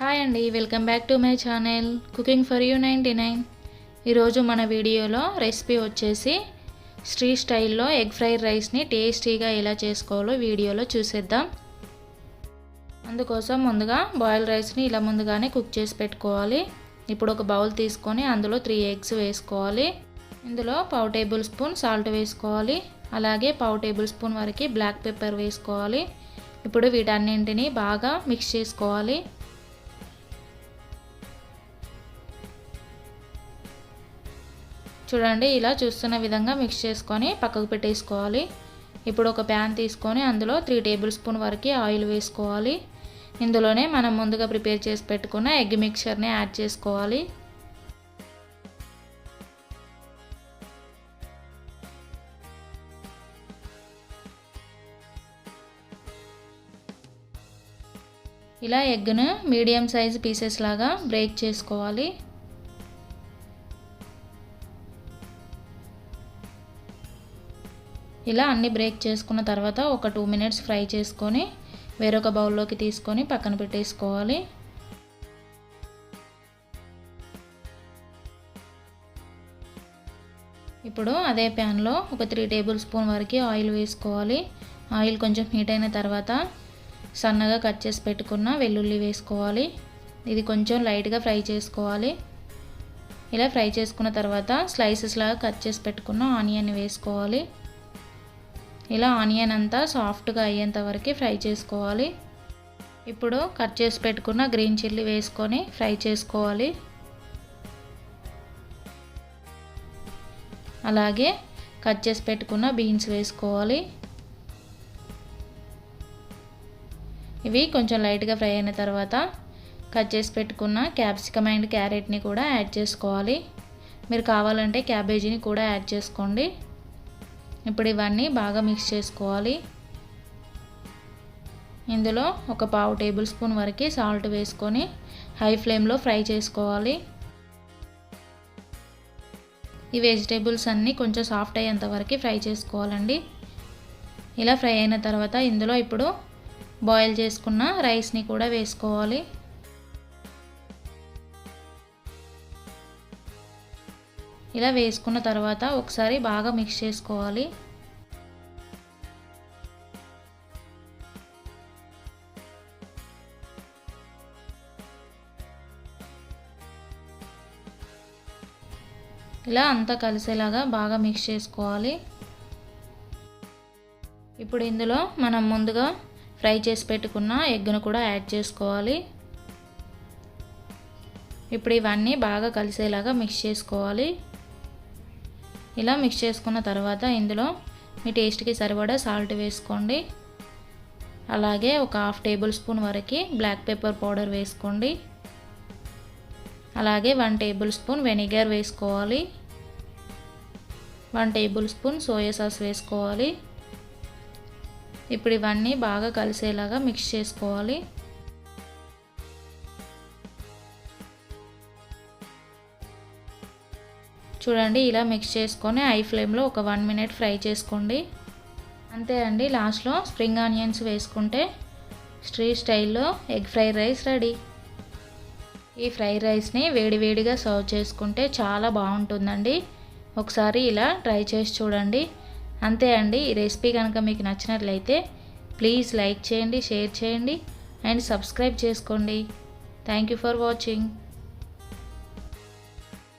Hi అండి welcome back to my channel cooking for you ninety nine ఈరోజు మన వీడియోలో రెసిపీ వచ్చేసి స్ట్రీట్ స్టైల్లో ఎగ్ ఫ్రైడ్ రైస్ని టేస్టీగా ఎలా చేసుకోవాలో వీడియోలో చూసేద్దాం. అందుకోసం ముందుగా బాయిల్ రైస్ని ఇలా ముందుగానే కుక్ చేసి పెట్టుకోవాలి. ఇప్పుడు ఒక బౌల్ తీసుకొని అందులో త్రీ ఎగ్స్ వేసుకోవాలి. ఇందులో పావు టేబుల్ స్పూన్ సాల్ట్ వేసుకోవాలి. అలాగే పావు టేబుల్ స్పూన్ వరకు బ్లాక్ పెప్పర్ వేసుకోవాలి. ఇప్పుడు వీటన్నింటినీ బాగా మిక్స్ చేసుకోవాలి. చూడండి ఇలా చూస్తున్న విధంగా మిక్స్ చేసుకొని పక్కకు పెట్టేసుకోవాలి. ఇప్పుడు ఒక ప్యాన్ తీసుకొని అందులో త్రీ టేబుల్ స్పూన్ వరకు ఆయిల్ వేసుకోవాలి. ఇందులోనే మనం ముందుగా ప్రిపేర్ చేసి పెట్టుకున్న ఎగ్ మిక్చర్ని యాడ్ చేసుకోవాలి. ఇలా ఎగ్ను మీడియం సైజ్ పీసెస్ లాగా బ్రేక్ చేసుకోవాలి. ఇలా అన్ని బ్రేక్ చేసుకున్న తర్వాత ఒక టూ మినిట్స్ ఫ్రై చేసుకొని వేరొక బౌల్లోకి తీసుకొని పక్కన పెట్టేసుకోవాలి. ఇప్పుడు అదే ప్యాన్లో ఒక త్రీ టేబుల్ స్పూన్ వరకు ఆయిల్ వేసుకోవాలి. ఆయిల్ కొంచెం హీట్ అయిన తర్వాత సన్నగా కట్ చేసి పెట్టుకున్న వెల్లుల్లి వేసుకోవాలి. ఇది కొంచెం లైట్గా ఫ్రై చేసుకోవాలి. ఇలా ఫ్రై చేసుకున్న తర్వాత స్లైసెస్ లాగా కట్ చేసి పెట్టుకున్న ఆనియన్ వేసుకోవాలి. ఇలా ఆనియన్ అంతా సాఫ్ట్గా అయ్యేంత వరకు ఫ్రై చేసుకోవాలి. ఇప్పుడు కట్ చేసి పెట్టుకున్న గ్రీన్ చిల్లీ వేసుకొని ఫ్రై చేసుకోవాలి. అలాగే కట్ చేసి పెట్టుకున్న బీన్స్ వేసుకోవాలి. ఇవి కొంచెం లైట్గా ఫ్రై అయిన తర్వాత కట్ చేసి పెట్టుకున్న క్యాప్సికమ్ అండ్ క్యారెట్ని కూడా యాడ్ చేసుకోవాలి. మీరు కావాలంటే క్యాబేజీని కూడా యాడ్ చేసుకోండి. ఇప్పుడు ఇవన్నీ బాగా మిక్స్ చేసుకోవాలి. ఇందులో ఒక పావు టేబుల్ స్పూన్ వరకు సాల్ట్ వేసుకొని హై ఫ్లేమ్లో ఫ్రై చేసుకోవాలి. ఈ వెజిటేబుల్స్ అన్నీ కొంచెం సాఫ్ట్ అయ్యేంత వరకు ఫ్రై చేసుకోవాలండి. ఇలా ఫ్రై అయిన తర్వాత ఇందులో ఇప్పుడు బాయిల్ చేసుకున్న రైస్ని కూడా వేసుకోవాలి. ఇలా వేసుకున్న తర్వాత ఒకసారి బాగా మిక్స్ చేసుకోవాలి. ఇలా అంతా కలిసేలాగా బాగా మిక్స్ చేసుకోవాలి. ఇప్పుడు ఇందులో మనం ముందుగా ఫ్రై చేసి పెట్టుకున్న ఎగ్ను కూడా యాడ్ చేసుకోవాలి. ఇప్పుడు ఇవన్నీ బాగా కలిసేలాగా మిక్స్ చేసుకోవాలి. ఇలా మిక్స్ చేసుకున్న తర్వాత ఇందులో మీ టేస్ట్కి సరిపడా సాల్ట్ వేసుకోండి. అలాగే ఒక హాఫ్ టేబుల్ స్పూన్ వరకు బ్లాక్ పెప్పర్ పౌడర్ వేసుకోండి. అలాగే వన్ టేబుల్ స్పూన్ వెనిగర్ వేసుకోవాలి. One tablespoon soya sauce వేసుకోవాలి. ఇప్పుడు ఇవన్నీ బాగా కలిసేలాగా మిక్స్ చేసుకోవాలి. చూడండి ఇలా మిక్స్ చేసుకొని ఐ ఫ్లేమ్లో ఒక వన్ మినిట్ ఫ్రై చేసుకోండి. అంతే అండి లాస్ట్లో స్ప్రింగ్ ఆనియన్స్ వేసుకుంటే స్ట్రీట్ స్టైల్లో ఎగ్ ఫ్రైడ్ రైస్ రెడీ. ఈ ఫ్రైడ్ రైస్ని వేడివేడిగా సర్వ్ చేసుకుంటే చాలా బాగుంటుందండి. ఒకసారి ఇలా ట్రై చేసి చూడండి. అంతే అండి ఈ రెసిపీ కనుక మీకు నచ్చినట్లయితే ప్లీజ్ లైక్ చేయండి షేర్ చేయండి అండ్ సబ్స్క్రైబ్ చేసుకోండి. Thank you for watching